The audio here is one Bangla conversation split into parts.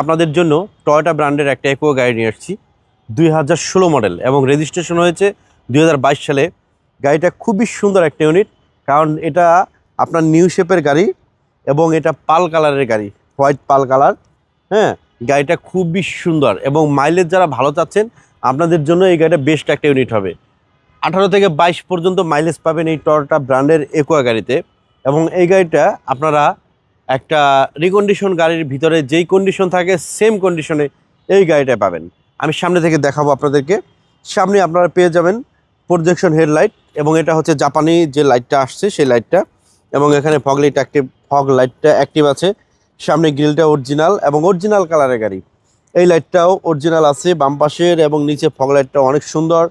আপনাদের জন্য টয়োটা ব্র্যান্ডের একটা একো গাড়ি নিয়ে আসছি, দুই হাজার ষোলো মডেল এবং রেজিস্ট্রেশন হয়েছে দুই হাজার বাইশ সালে। গাড়িটা খুবই সুন্দর একটা ইউনিট কারণ এটা আপনার নিউ শেপের গাড়ি এবং এটা পাল কালারের গাড়ি হোয়াইট পাল কালার। হ্যাঁ গাড়িটা খুবই সুন্দর এবং মাইলেজ যারা ভালো চাচ্ছেন, আপনাদের জন্য এই গাড়িটা বেস্ট একটা ইউনিট হবে। আঠারো থেকে বাইশ পর্যন্ত মাইলেজ পাবেন এই টয়োটা ব্র্যান্ডের একোয়া গাড়িতে এবং এই গাড়িটা আপনারা একটা রিকন্ডিশন গাড়ির ভিতরে যেই কন্ডিশন থাকে সেম কন্ডিশনে এই গাড়িটা পাবেন। আমি সামনে থেকে দেখাবো আপনাদেরকে। সামনে আপনারা পেয়ে যাবেন প্রজেকশন হেডলাইট এবং এটা হচ্ছে জাপানি যে লাইটটা আসছে, সেই লাইটটা এবং এখানে ফগ লাইট অ্যাক্টিভ ফগ লাইটটা অ্যাক্টিভ আছে। সামনে গ্রিলটা অরিজিনাল এবং অরিজিনাল কালারের গাড়ি। এই লাইটটাও অরিজিনাল আছে, বাম পাশের এবং নিচে ফগ লাইটটা অনেক সুন্দর।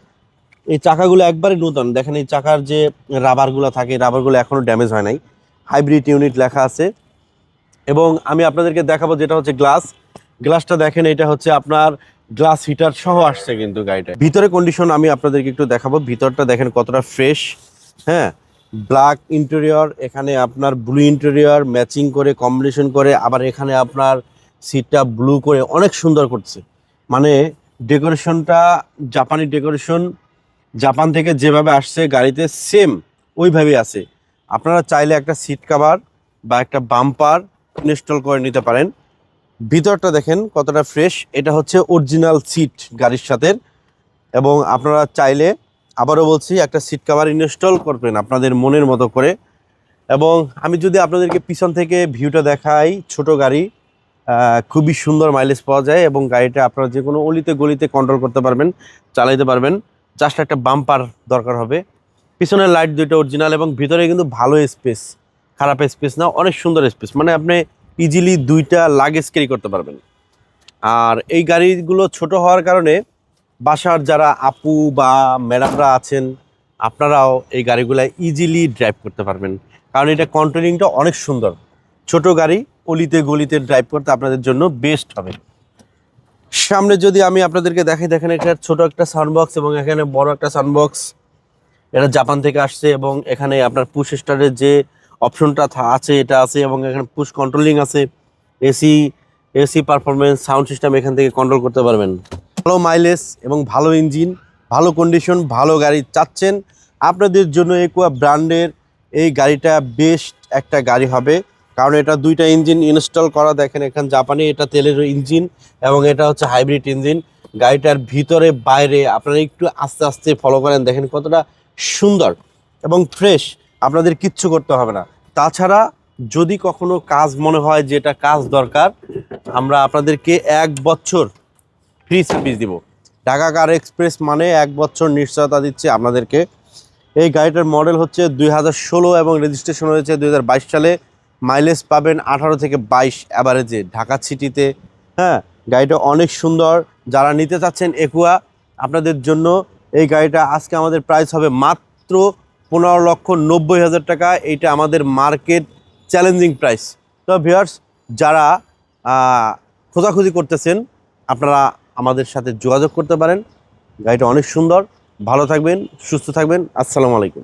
এই চাকাগুলো একবারে নতুন। দেখেন এই চাকার যে রাবারগুলো থাকে রাবারগুলো এখনও ড্যামেজ হয় নাই। হাইব্রিড ইউনিট লেখা আছে। এবং আমি আপনাদেরকে দেখাবো যেটা হচ্ছে গ্লাস। গ্লাসটা দেখেন, এটা হচ্ছে আপনার গ্লাস হিটার সহ আসছে কিন্তু গাড়িটা। ভিতরে কন্ডিশন আমি আপনাদেরকে একটু দেখাবো। ভিতরটা দেখেন কতটা ফ্রেশ হ্যাঁ? ব্ল্যাক ইন্টেরিয়র এখানে আপনার ব্লু ইন্টেরিয়র ম্যাচিং করে কম্বিনেশন করে, আবার এখানে আপনার সিটটা ব্লু করে, অনেক সুন্দর করছে। মানে ডেকোরেশনটা জাপানি ডেকোরেশন জাপান থেকে যেভাবে আসছে গাড়িতে সেম ওইভাবেই আছে। আপনারা চাইলে একটা সিট কাভার বা একটা বাম্পার ইনস্টল করে নিতে পারেন। ভিতরটা দেখেন কতটা ফ্রেশ। এটা হচ্ছে অরিজিনাল সিট গাড়ির সাথে। এবং আপনারা চাইলে আবারও বলছি, একটা সিট কাভার ইনস্টল করবেন আপনাদের মনের মতো করে। এবং আমি যদি আপনাদেরকে পিছন থেকে ভিউটা দেখাই, ছোট গাড়ি খুবই সুন্দর মাইলেজ পাওয়া যায় এবং গাড়িটা আপনারা যে কোনো অলিতে গলিতে কন্ট্রোল করতে পারবেন, চালাইতে পারবেন। জাস্ট একটা বাম্পার দরকার হবে। পিছনের লাইট দুটো অরিজিনাল এবং ভিতরে কিন্তু ভালো স্পেস খারাপ স্পেস না, অনেক সুন্দর স্পেস মানে আপনি ইজিলি দুইটা লাগেজ ক্যারি করতে পারবেন। আর এই গাড়িগুলো ছোট হওয়ার কারণে বাসার যারা আপু বা ম্যাডামরা আছেন, আপনারাও এই গাড়িগুলো ইজিলি ড্রাইভ করতে পারবেন। কারণ এটা কন্ট্রোলিংটা অনেক সুন্দর। ছোট গাড়ি, অলিতে গলিতে ড্রাইভ করতে আপনাদের জন্য বেস্ট হবে। সামনে যদি আমি আপনাদেরকে দেখাই, দেখেন এটা ছোট একটা সাউন্ডবক্স এবং এখানে বড় একটা সাউন্ডবক্স এটা জাপান থেকে আসছে এবং এখানে আপনার পুশ স্টারের যে অপশনটা আছে, এটা আছে এবং এখানে পুশ কন্ট্রোলিং আছে। AC AC performance sound system এখান থেকে কন্ট্রোল করতে পারবেন। ভালো মাইলেজ এবং ভালো ইঞ্জিন ভালো কন্ডিশন ভালো গাড়ি চাচ্ছেন। আপনাদের জন্য একুয়া ব্র্যান্ডের এই গাড়িটা বেস্ট একটা গাড়ি হবে। কারণ এটা দুইটা ইঞ্জিন ইনস্টল করা, দেখেন এখানে জাপানি, এটা তেলের ইঞ্জিন এবং এটা হচ্ছে হাইব্রিড ইঞ্জিন গাড়িটার ভিতরে, বাইরে আপনারা একটু আস্তে আস্তে ফলো করেন, দেখেন কতটা সুন্দর এবং ফ্রেশ আপনাদের কিচ্ছু করতে হবে না। তাছাড়া যদি কখনো কাজ মনে হয় যে এটা কাজ দরকার, আমরা আপনাদেরকে এক বছর ফ্রি সার্ভিস দিব। ঢাকা কার এক্সপ্রেস মানে এক বছর নিশ্চয়তা দিচ্ছে আপনাদেরকে। এই গাড়িটার মডেল হচ্ছে দুই হাজার ষোলো এবং রেজিস্ট্রেশন হয়েছে দুই হাজার বাইশ সালে। মাইলেজ পাবেন আঠারো থেকে বাইশ অ্যাভারেজে ঢাকা সিটিতে হ্যাঁ গাড়িটা অনেক সুন্দর। যারা নিতে চাচ্ছেন একুয়া আপনাদের জন্য এই গাড়িটা আজকে আমাদের প্রাইস হবে মাত্র পনেরো লক্ষ নব্বই হাজার টাকা, এইটা আমাদের মার্কেট চ্যালেঞ্জিং প্রাইস। তো ভিউয়ার্স, যারা খোঁজাখুঁজি করতেছেন, আপনারা আমাদের সাথে যোগাযোগ করতে পারেন। গাড়িটা অনেক সুন্দর। ভালো থাকবেন, সুস্থ থাকবেন। আসসালামু আলাইকুম।